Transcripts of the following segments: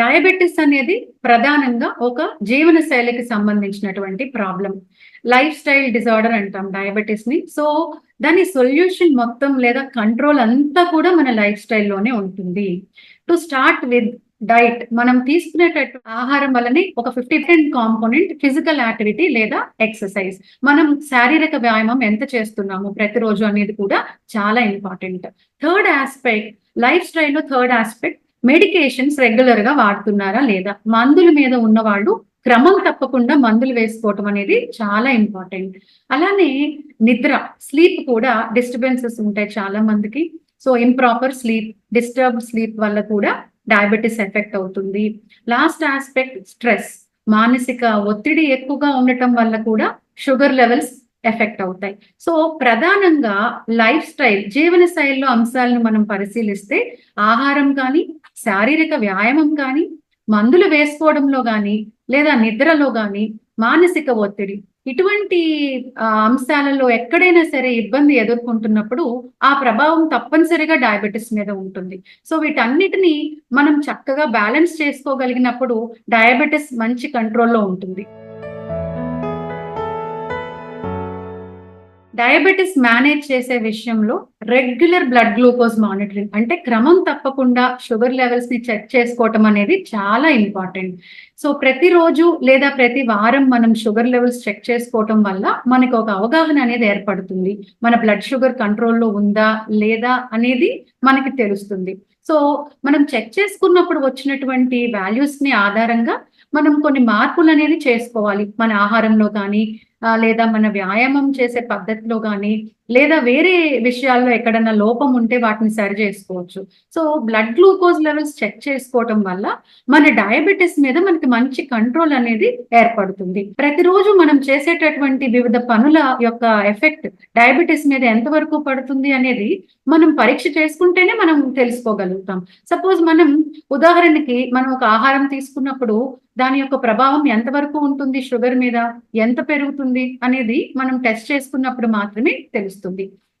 Diabetes అనేది ప్రధానంగా ఒక జీవన శైలికి సంబంధించినటువంటి ప్రాబ్లం. లైఫ్ స్టైల్ డిజార్డర్ అంటాం డయాబెటిస్ని సో దాని సొల్యూషన్ మొత్తం లేదా కంట్రోల్ అంతా కూడా మన లైఫ్ స్టైల్లోనే ఉంటుంది. టు స్టార్ట్ విత్ డైట్ మనం తీసుకునేటట్టు ఆహారం వల్లనే ఒక fifty ten component physical activity లేదా ఎక్సర్సైజ్. మనం శారీరక వ్యాయామం ఎంత చేస్తున్నాము ప్రతిరోజు అనేది కూడా చాలా ఇంపార్టెంట్. థర్డ్ ఆస్పెక్ట్ లైఫ్ స్టైల్లో థర్డ్ ఆస్పెక్ట్ మెడికేషన్స్ రెగ్యులర్గా వాడుతున్నారా లేదా? మందుల మీద ఉన్న వాళ్ళు క్రమం తప్పకుండా మందులు వేసుకోవటం అనేది చాలా ఇంపార్టెంట్. అలానే నిద్ర స్లీప్ కూడా డిస్టర్బెన్సెస్ ఉంటాయి చాలా మందికి. So improper sleep disturb sleep వల్ల కూడా డయాబెటీస్ ఎఫెక్ట్ అవుతుంది. లాస్ట్ ఆస్పెక్ట్ స్ట్రెస్ మానసిక ఒత్తిడి ఎక్కువగా ఉండటం వల్ల కూడా షుగర్ లెవెల్స్ ఎఫెక్ట్ అవుతాయి. సో ప్రధానంగా లైఫ్ స్టైల్ జీవన శైలిలో అంశాలను మనం పరిశీలిస్తే ఆహారం కానీ శారీరక వ్యాయామం కానీ మందులు వేసుకోవడంలో కానీ లేదా నిద్రలో కానీ మానసిక ఒత్తిడి ఇటువంటి అంశాలలో ఎక్కడైనా సరే ఇబ్బంది ఎదుర్కొంటున్నప్పుడు ఆ ప్రభావం తప్పనిసరిగా డయాబెటీస్ మీద ఉంటుంది. సో వీటన్నిటిని మనం చక్కగా బ్యాలెన్స్ చేసుకోగలిగినప్పుడు డయాబెటీస్ మంచి కంట్రోల్లో ఉంటుంది. డయాబెటీస్ మేనేజ్ చేసే విషయంలో రెగ్యులర్ బ్లడ్ గ్లూకోజ్ మానిటరింగ్ అంటే క్రమం తప్పకుండా షుగర్ లెవెల్స్ని చెక్ చేసుకోవటం అనేది చాలా ఇంపార్టెంట్. సో ప్రతిరోజు లేదా ప్రతి వారం మనం షుగర్ లెవెల్స్ చెక్ చేసుకోవటం వల్ల మనకు ఒక అవగాహన అనేది ఏర్పడుతుంది. మన బ్లడ్ షుగర్ కంట్రోల్లో ఉందా లేదా అనేది మనకి తెలుస్తుంది. సో మనం చెక్ చేసుకున్నప్పుడు వచ్చినటువంటి వాల్యూస్ని ఆధారంగా మనం కొన్ని మార్పులు అనేది చేసుకోవాలి. మన ఆహారంలో కానీ లేదా మన వ్యాయామం చేసే పద్ధతిలో కానీ లేదా వేరే విషయాల్లో ఎక్కడన్నా లోపం ఉంటే వాటిని సరి చేసుకోవచ్చు. So blood glucose levels check చేసుకోవటం వల్ల మన డయాబెటీస్ మీద మనకి మంచి కంట్రోల్ అనేది ఏర్పడుతుంది. ప్రతిరోజు మనం చేసేటటువంటి వివిధ పనుల యొక్క ఎఫెక్ట్ డయాబెటీస్ మీద ఎంతవరకు పడుతుంది అనేది మనం పరీక్ష చేసుకుంటేనే మనం తెలుసుకోగలుగుతాం. సపోజ్ మనం ఉదాహరణకి మనం ఒక ఆహారం తీసుకున్నప్పుడు దాని యొక్క ప్రభావం ఎంతవరకు ఉంటుంది? షుగర్ మీద ఎంత పెరుగుతుంది? అనేది మనం టెస్ట్ చేసుకున్నప్పుడు మాత్రమే తెలుస్తుంది.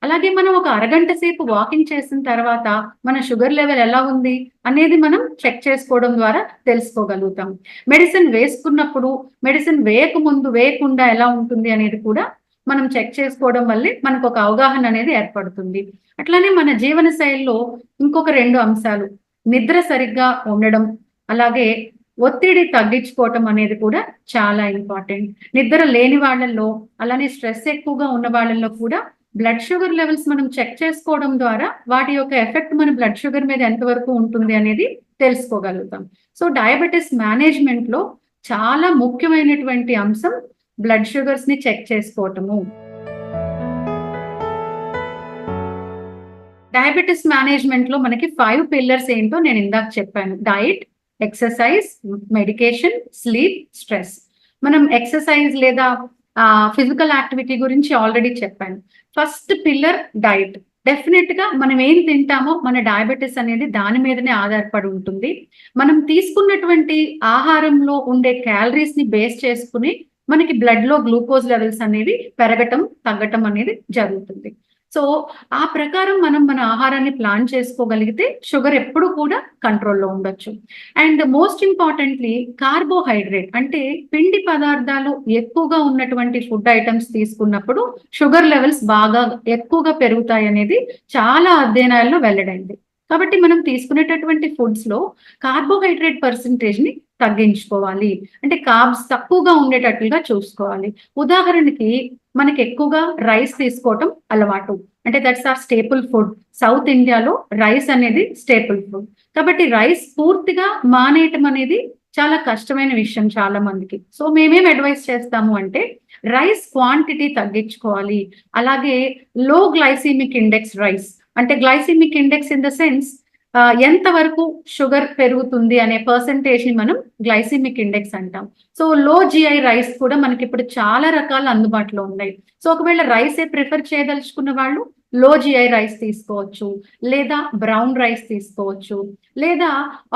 అలాగే మనం ఒక అరగంట సేపు వాకింగ్ చేసిన తర్వాత మన షుగర్ లెవెల్ ఎలా ఉంది అనేది మనం చెక్ చేసుకోవడం ద్వారా తెలుసుకోగలుగుతాం. మెడిసిన్ వేసుకున్నప్పుడు మెడిసిన్ వేయక ముందు వేయకుండా ఎలా ఉంటుంది అనేది కూడా మనం చెక్ చేసుకోవడం వల్లే మనకు ఒక అవగాహన అనేది ఏర్పడుతుంది. అట్లానే మన జీవన శైలిలో ఇంకొక రెండు అంశాలు. నిద్ర సరిగ్గా ఉండడం అలాగే ఒత్తిడి తగ్గించుకోవటం అనేది కూడా చాలా ఇంపార్టెంట్ నిద్ర లేని వాళ్ళల్లో అలానే స్ట్రెస్ ఎక్కువగా ఉన్న వాళ్ళల్లో కూడా బ్లడ్ షుగర్ లెవెల్స్ మనం చెక్ చేసుకోవడం ద్వారా వాటి యొక్క ఎఫెక్ట్ మన బ్లడ్ షుగర్ మీద ఎంతవరకు ఉంటుంది అనేది తెలుసుకోగలుగుతాం. సో డయాబెటీస్ మేనేజ్మెంట్లో చాలా ముఖ్యమైనటువంటి అంశం బ్లడ్ షుగర్స్ని చెక్ చేసుకోవటము. డయాబెటీస్ మేనేజ్మెంట్లో మనకి ఫైవ్ పిల్లర్స్ ఏంటో నేను ఇందాక చెప్పాను. Diet exercise medication sleep stress మనం ఎక్సర్సైజ్ లేదా ఫిజికల్ యాక్టివిటీ గురించి ఆల్రెడీ చెప్పాను. ఫస్ట్ పిల్లర్ డైట్ డెఫినెట్గా మనం ఏం తింటామో మన డయాబెటీస్ అనేది దాని మీదనే ఆధారపడి ఉంటుంది. మనం తీసుకున్నటువంటి ఆహారంలో ఉండే క్యాలరీస్ని బేస్ చేసుకుని మనకి బ్లడ్లో గ్లూకోజ్ లెవెల్స్ అనేవి పెరగటం తగ్గటం అనేది జరుగుతుంది. సో ఆ ప్రకారం మనం మన ఆహారాన్ని ప్లాన్ చేసుకోగలిగితే షుగర్ ఎప్పుడు కూడా కంట్రోల్లో ఉండొచ్చు. అండ్ మోస్ట్ ఇంపార్టెంట్లీ కార్బోహైడ్రేట్ అంటే పిండి పదార్థాలు ఎక్కువగా ఉన్నటువంటి ఫుడ్ ఐటమ్స్ తీసుకున్నప్పుడు షుగర్ లెవెల్స్ బాగా ఎక్కువగా పెరుగుతాయి అనేది చాలా అధ్యయనాల్లో వెల్లడైంది. కాబట్టి మనం తీసుకునేటటువంటి ఫుడ్స్లో కార్బోహైడ్రేట్ పర్సంటేజ్ని తగ్గించుకోవాలి. అంటే కార్బ్స్ తక్కువగా ఉండేటట్లుగా చూసుకోవాలి. ఉదాహరణకి మనకి ఎక్కువగా రైస్ తీసుకోవటం అలవాటు. అంటే that's our staple food south ఇండియాలో రైస్ అనేది స్టేపుల్ ఫుడ్ కాబట్టి రైస్ పూర్తిగా మానేయటం అనేది చాలా కష్టమైన విషయం చాలా మందికి సో మేమేం అడ్వైస్ చేస్తాము అంటే రైస్ క్వాంటిటీ తగ్గించుకోవాలి. అలాగే లో గ్లైసీమిక్ ఇండెక్స్ రైస్ అంటే glycaemic index in the sense ఎంత వరకు షుగర్ పెరుగుతుంది అనే పర్సంటేజ్ని మనం గ్లైసిమిక్ ఇండెక్స్ అంటాం. సో లో జిఐ రైస్ కూడా మనకి ఇప్పుడు చాలా రకాల అందుబాటులో ఉన్నాయి. సో ఒకవేళ రైస్ ఏ ప్రిఫర్ చేయదలుచుకున్న వాళ్ళు లో జిఐ రైస్ తీసుకోవచ్చు లేదా బ్రౌన్ రైస్ తీసుకోవచ్చు లేదా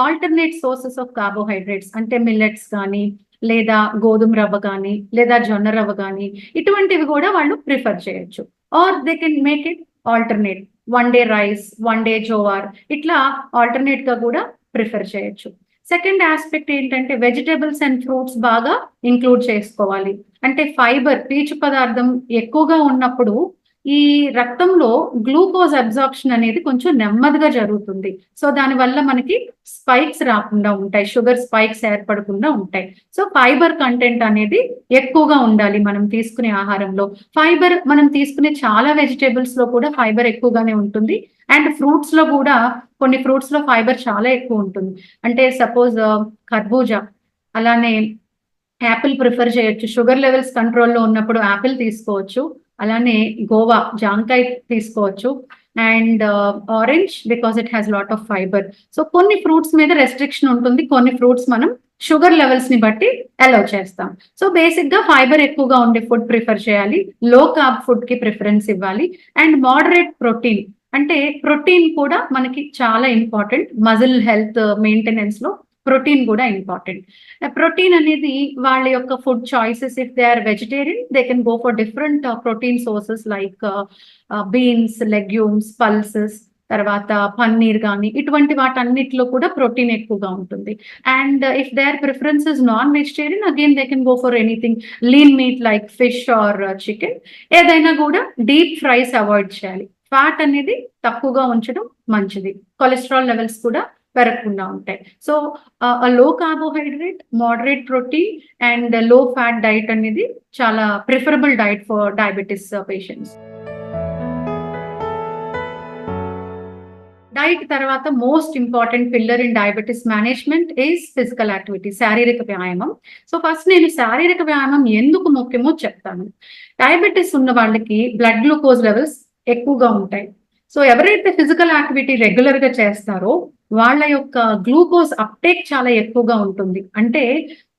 ఆల్టర్నేట్ సోర్సెస్ ఆఫ్ కార్బోహైడ్రేట్స్ అంటే మిల్లెట్స్ కానీ లేదా గోధుమ రవ్వ కానీ లేదా జొన్న రవ్వ కానీ ఇటువంటివి కూడా వాళ్ళు ప్రిఫర్ చేయొచ్చు. Or they can make it alternate one day rice one day jowar ఇట్లా ఆల్టర్నేట్గా కూడా ప్రిఫర్ చేయొచ్చు. సెకండ్ ఆస్పెక్ట్ ఏంటంటే వెజిటేబుల్స్ అండ్ ఫ్రూట్స్ బాగా ఇంక్లూడ్ చేసుకోవాలి. అంటే ఫైబర్ పీచు పదార్థం ఎక్కువగా ఉన్నప్పుడు ఈ రక్తంలో గ్లూకోజ్ అబ్జార్ప్షన్ అనేది కొంచెం నెమ్మదిగా జరుగుతుంది. సో దానివల్ల మనకి స్పైక్స్ రాకుండా ఉంటాయి. షుగర్ స్పైక్స్ ఏర్పడకుండా ఉంటాయి. సో ఫైబర్ కంటెంట్ అనేది ఎక్కువగా ఉండాలి మనం తీసుకునే ఆహారంలో. ఫైబర్ మనం తీసుకునే చాలా వెజిటేబుల్స్లో కూడా ఫైబర్ ఎక్కువగానే ఉంటుంది. అండ్ ఫ్రూట్స్లో కూడా కొన్ని ఫ్రూట్స్లో ఫైబర్ చాలా ఎక్కువ ఉంటుంది. అంటే సపోజ్ కర్బూజా అలానే యాపిల్ ప్రిఫర్ చేయొచ్చు. షుగర్ లెవెల్స్ కంట్రోల్లో ఉన్నప్పుడు యాపిల్ తీసుకోవచ్చు. అలానే గోవా జాంకాయ తీసుకోవచ్చు. And orange because it has lot of fibre. So కొన్ని ఫ్రూట్స్ మీద రెస్ట్రిక్షన్ ఉంటుంది. కొన్ని ఫ్రూట్స్ మనం షుగర్ లెవెల్స్ని బట్టి అలౌ చేస్తాం. సో బేసిక్గా ఫైబర్ ఎక్కువగా ఉండే ఫుడ్ ప్రిఫర్ చేయాలి. లో కార్బ్ ఫుడ్కి ప్రిఫరెన్స్ ఇవ్వాలి. And moderate protein. అంటే ప్రోటీన్ కూడా మనకి చాలా ఇంపార్టెంట్. మజిల్ హెల్త్ మెయింటెనెన్స్లో ప్రోటీన్ కూడా ఇంపార్టెంట్. ప్రోటీన్ అనేది వాళ్ళ యొక్క food choices if they are vegetarian they can go for different protein sources like beans legumes pulses తర్వాత పన్నీర్ కానీ ఇటువంటి వాటన్నిటిలో కూడా ప్రోటీన్ ఎక్కువగా ఉంటుంది. And if they are preferences non vegetarian again they can go for anything lean meat like fish or chicken ఏదైనా కూడా deep fries avoid చేయాలి. ఫ్యాట్ అనేది తక్కువగా ఉంచడం మంచిది. కొలెస్ట్రాల్ లెవెల్స్ కూడా పెరగకుండా ఉంటాయి. So low carbohydrate moderate protein అండ్లో fat diet అనేది చాలా preferable diet for diabetes patients diet తర్వాత most important pillar in diabetes management is physical activity శారీరక వ్యాయామం. సో ఫస్ట్ నేను శారీరక వ్యాయామం ఎందుకు ముఖ్యమో చెప్తాను. డయాబెటీస్ ఉన్న వాళ్ళకి బ్లడ్ గ్లూకోజ్ లెవెల్స్ ఎక్కువగా ఉంటాయి. సో ఎవరైతే ఫిజికల్ యాక్టివిటీ రెగ్యులర్గా చేస్తారో వాళ్ళ యొక్క గ్లూకోజ్ అప్టేక్ చాలా ఎక్కువగా ఉంటుంది. అంటే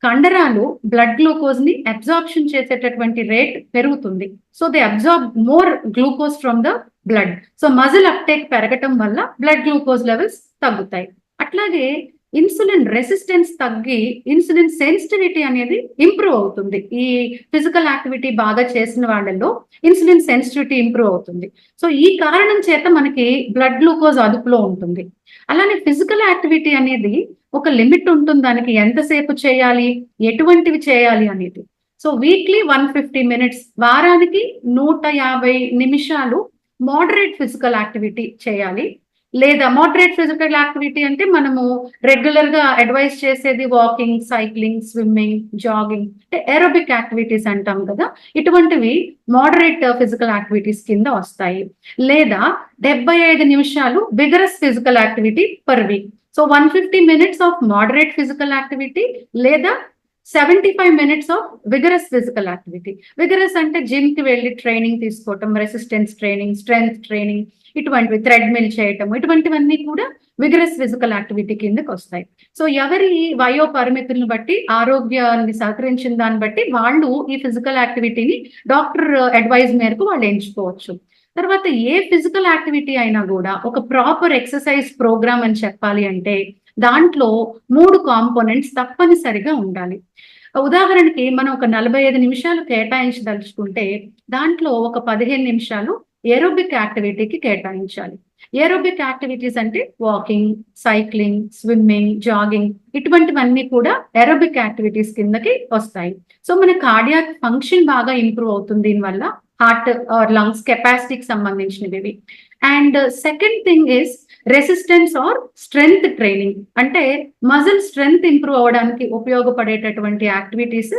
కండరాలు బ్లడ్ గ్లూకోజ్ని అబ్జార్ప్షన్ చేసేటటువంటి రేట్ పెరుగుతుంది. So they absorb more glucose from the blood. So muscle uptake పెరగటం వల్ల బ్లడ్ గ్లూకోజ్ లెవెల్స్ తగ్గుతాయి. అట్లాగే ఇన్సులిన్ రెసిస్టెన్స్ తగ్గి ఇన్సులిన్ సెన్సిటివిటీ అనేది ఇంప్రూవ్ అవుతుంది. ఈ ఫిజికల్ యాక్టివిటీ బాగా చేసిన వాళ్ళల్లో ఇన్సులిన్ సెన్సిటివిటీ ఇంప్రూవ్ అవుతుంది. సో ఈ కారణం చేత మనకి బ్లడ్ గ్లూకోజ్ అదుపులో ఉంటుంది. అలానే ఫిజికల్ యాక్టివిటీ అనేది ఒక లిమిట్ ఉంటుంది. దానికి ఎంతసేపు చేయాలి? ఎటువంటివి చేయాలి అనేది. So weekly one fifty minutes వారానికి నూట యాభై నిమిషాలు మోడరేట్ ఫిజికల్ యాక్టివిటీ చేయాలి. లేదా మోడరేట్ ఫిజికల్ యాక్టివిటీ అంటే మనము రెగ్యులర్గా అడ్వైస్ చేసేది వాకింగ్ సైక్లింగ్ స్విమ్మింగ్ జాగింగ్ అంటే ఏరోబిక్ యాక్టివిటీస్ అంటాం కదా. ఇటువంటివి మోడరేట్ ఫిజికల్ యాక్టివిటీస్ కింద వస్తాయి. లేదా డెబ్బై ఐదు నిమిషాలు vigorous physical activity per week so one fifty minutes of moderate physical activity లేదా seventy five minutes of vigorous physical activity vigorous అంటే జిమ్కి వెళ్ళి ట్రైనింగ్ తీసుకోవటం రెసిస్టెన్స్ ట్రైనింగ్ స్ట్రెంగ్త్ ట్రైనింగ్ ఇటువంటివి థ్రెడ్మిల్ చేయటం ఇటువంటివన్నీ కూడా విగరస్ ఫిజికల్ యాక్టివిటీ కిందకి వస్తాయి. సో ఎవరి వయో పరిమితులను బట్టి ఆరోగ్యాన్ని సహకరించిన దాన్ని బట్టి వాళ్ళు ఈ ఫిజికల్ యాక్టివిటీని డాక్టర్ అడ్వైజ్ మేరకు వాళ్ళు ఎంచుకోవచ్చు. తర్వాత ఏ ఫిజికల్ యాక్టివిటీ అయినా కూడా ఒక ప్రాపర్ ఎక్సర్సైజ్ ప్రోగ్రామ్ అని చెప్పాలి అంటే దాంట్లో మూడు కాంపోనెంట్స్ తప్పనిసరిగా ఉండాలి. ఉదాహరణకి మనం ఒక నలభై ఐదు నిమిషాలు కేటాయించదలుచుకుంటే దాంట్లో ఒక పదిహేను నిమిషాలు ఏరోబిక్ యాక్టివిటీకి కేటాయించాలి. ఏరోబిక్ యాక్టివిటీస్ అంటే వాకింగ్ సైక్లింగ్ స్విమ్మింగ్ జాగింగ్ ఇటువంటివన్నీ కూడా ఏరోబిక్ యాక్టివిటీస్ కిందకి వస్తాయి. సో మన కార్డియాక్ ఫంక్షన్ బాగా ఇంప్రూవ్ అవుతుంది. దీనివల్ల హార్ట్ ఆర్ లంగ్స్ కెపాసిటీకి సంబంధించినవి. And second thing is resistance or strength training అంటే మజిల్ స్ట్రెంగ్త్ ఇంప్రూవ్ అవ్వడానికి ఉపయోగపడేటటువంటి యాక్టివిటీస్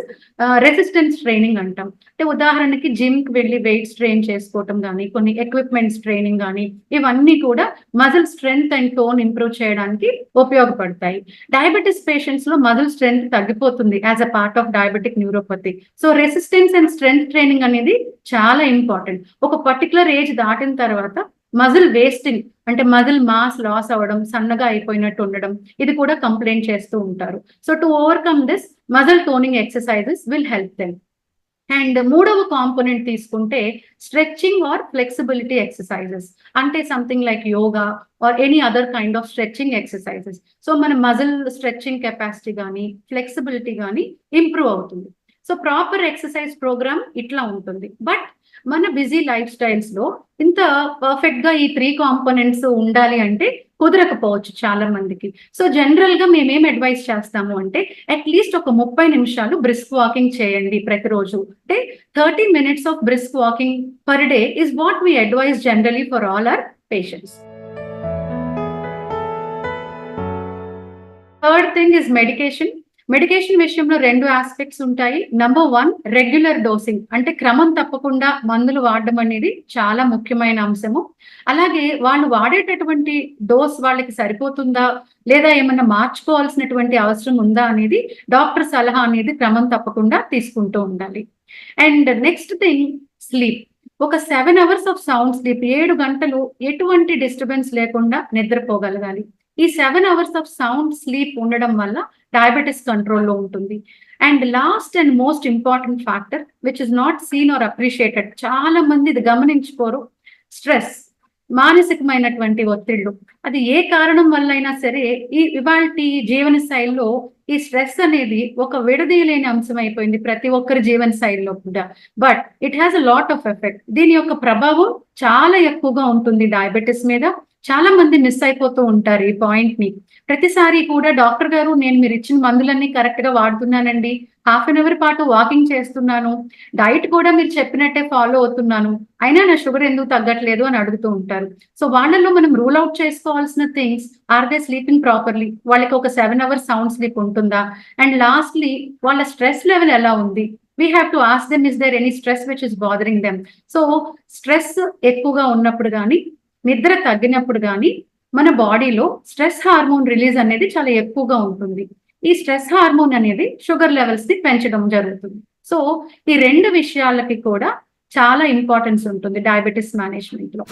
రెసిస్టెన్స్ ట్రైనింగ్ అంటాం. అంటే ఉదాహరణకి జిమ్కి వెళ్ళి వెయిట్స్ ట్రైన్ చేసుకోవటం కానీ కొన్ని ఎక్విప్మెంట్స్ ట్రైనింగ్ కానీ ఇవన్నీ కూడా muscle strength and tone improve చేయడానికి ఉపయోగపడతాయి. డయాబెటీస్ పేషెంట్స్లో మజిల్ స్ట్రెంగ్త్ తగ్గిపోతుంది as a part of diabetic neuropathy so resistance and strength training అనేది చాలా ఇంపార్టెంట్ ఒక పర్టికులర్ ఏజ్ దాటిన తర్వాత మజిల్ వేస్టింగ్ అంటే మజిల్ మాస్ లాస్ అవ్వడం సన్నగా అయిపోయినట్టు ఉండడం ఇది కూడా కంప్లైంట్ చేస్తూ ఉంటారు. So to overcome this muscle toning exercises will help them and మూడవ కాంపోనెంట్ తీసుకుంటే స్ట్రెచ్చింగ్ ఆర్ ఫ్లెక్సిబిలిటీ ఎక్సర్సైజెస్. అంటే something like yoga or any other kind of stretching exercises so మన మజిల్ స్ట్రెచ్చింగ్ కెపాసిటీ కానీ flexibility కానీ improve అవుతుంది. So proper exercise programme ఇట్లా ఉంటుంది. But మన బిజీ లైఫ్ స్టైల్స్లో ఇంత పర్ఫెక్ట్గా ఈ త్రీ కాంపోనెంట్స్ ఉండాలి అంటే కుదరకపోవచ్చు చాలా మందికి. సో జనరల్గా మేమేం అడ్వైస్ చేస్తాము అంటే అట్లీస్ట్ ఒక ముప్పై నిమిషాలు బ్రిస్క్ వాకింగ్ చేయండి ప్రతిరోజు. అంటే thirty minutes of brisk walking per day is what we advise generally for all our patients. Third thing is medication medication విషయంలో రెండు ఆస్పెక్ట్స్ ఉంటాయి. నంబర్ వన్ రెగ్యులర్ డోసింగ్ అంటే క్రమం తప్పకుండా మందులు వాడడం అనేది చాలా ముఖ్యమైన అంశము. అలాగే వాళ్ళు వాడేటటువంటి డోస్ వాళ్ళకి సరిపోతుందా? లేదా ఏమన్నా మార్చుకోవాల్సినటువంటి అవసరం ఉందా అనేది డాక్టర్ సలహా అనేది క్రమం తప్పకుండా తీసుకుంటూ ఉండాలి. అండ్ నెక్స్ట్ థింగ్ స్లీప్ ఒక seven hours of sound sleep ఏడు గంటలు ఎటువంటి డిస్టర్బెన్స్ లేకుండా నిద్రపోగలగాలి. ఈ seven hours of sound sleep ఉండడం వల్ల డయాబెటీస్ కంట్రోల్లో ఉంటుంది. And last and most important factor which is not seen or appreciated చాలా మంది ఇది గమనించుకోరు. స్ట్రెస్ మానసికమైనటువంటి ఒత్తిళ్ళు. అది ఏ కారణం వల్ల అయినా సరే ఈ ఇవాళ జీవన శైలిలో ఈ స్ట్రెస్ అనేది ఒక విడదీయలేని అంశం అయిపోయింది ప్రతి ఒక్కరి జీవన శైలిలో కూడా. But it has a lot of effect దీని యొక్క ప్రభావం చాలా ఎక్కువగా ఉంటుంది డయాబెటీస్ మీద. చాలా మంది మిస్ అయిపోతూ ఉంటారు ఈ పాయింట్ని. ప్రతిసారి కూడా డాక్టర్ గారు నేను మీరు ఇచ్చిన మందులన్నీ కరెక్ట్గా వాడుతున్నానండి. హాఫ్ అన్ అవర్ పాటు వాకింగ్ చేస్తున్నాను. డైట్ కూడా మీరు చెప్పినట్టే ఫాలో అవుతున్నాను. అయినా నా షుగర్ ఎందుకు తగ్గట్లేదు అని అడుగుతూ ఉంటారు. సో వాళ్ళలో మనం రూల్ అవుట్ చేసుకోవాల్సిన things are they sleeping properly వాళ్ళకి ఒక సెవెన్ అవర్స్ సౌండ్ స్లీప్ ఉంటుందా? అండ్ లాస్ట్లీ వాళ్ళ స్ట్రెస్ లెవెల్ ఎలా ఉంది? We have to ask them is there any stress which is bothering them so stress ఎక్కువగా ఉన్నప్పుడు కానీ నిద్ర తగ్గినప్పుడు కానీ మన బాడీలో స్ట్రెస్ హార్మోన్ రిలీజ్ అనేది చాలా ఎక్కువగా ఉంటుంది. ఈ స్ట్రెస్ హార్మోన్ అనేది షుగర్ లెవెల్స్ని పెంచడం జరుగుతుంది. సో ఈ రెండు విషయాలకి కూడా చాలా ఇంపార్టెన్స్ ఉంటుంది డయాబెటీస్ మేనేజ్మెంట్లో